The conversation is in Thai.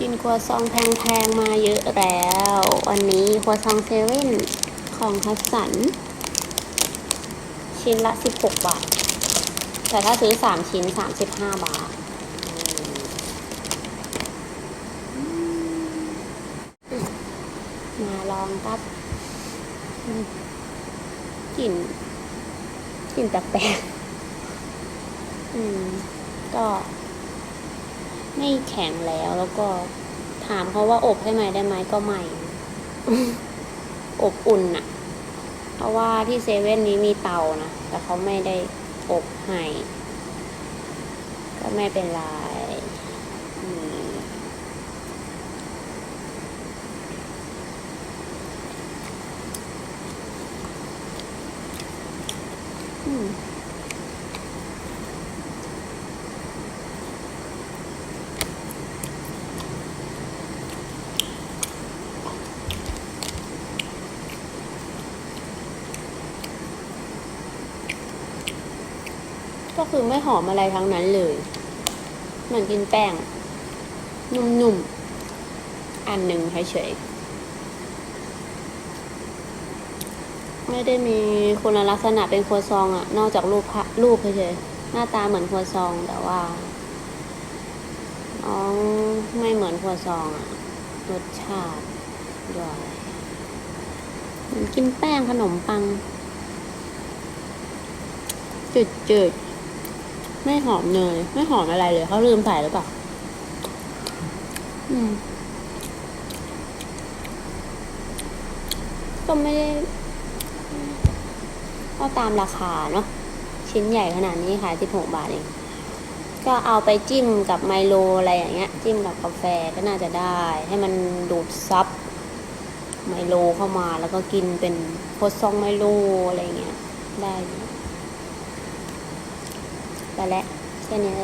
กินครัวซองแพงๆมาเยอะแล้ว วันนี้ครัวซองเซเว่นของคัสสัน ชิ้นละ 16 บาท แต่ถ้าซื้อ 3 ชิ้น 35 บาท มาลองครับกลิ่นกลิ่นแปลกๆอืม ก็ ไม่แข็งแล้วแล้วก็ถามเขาว่าอบให้ใหม่ได้ไหมก็ไม่ อบอุ่นอะเพราะว่าที่เซเว่นนี้มีเตานะ แต่เขาไม่ได้อบให้ก็ไม่เป็นไรอืม ก็คือไม่หอมอะไรทั้งนั้นเลย เหมือนกินแป้ง นุ่มๆ อันหนึ่งเฉยๆ ไม่ได้มีคุณลักษณะเป็นครัวซองอะนอกจากรูปรูปเฉยๆ หน้าตาเหมือนครัวซองแต่ว่าน้องไม่เหมือนครัวซองอะรสชาติด้วยกินแป้งขนมปัง จืดๆ ไม่หอมเนยไม่หอมอะไรเลยเขาลืมใส่หรือเปล่าก็ไม่ได้ก็ตามราคาเนาะชิ้นใหญ่ขนาดนี้ขาย16บาทเองก็เอาไปจิ้มกับไมโลอะไรอย่างเงี้ย จิ้มกับกาแฟก็น่าจะได้ ให้มันดูดซับไมโลเข้ามาแล้วก็กินเป็นโคตซองไมโลอะไรเงี้ยได้ ไปแล้วแค่นี้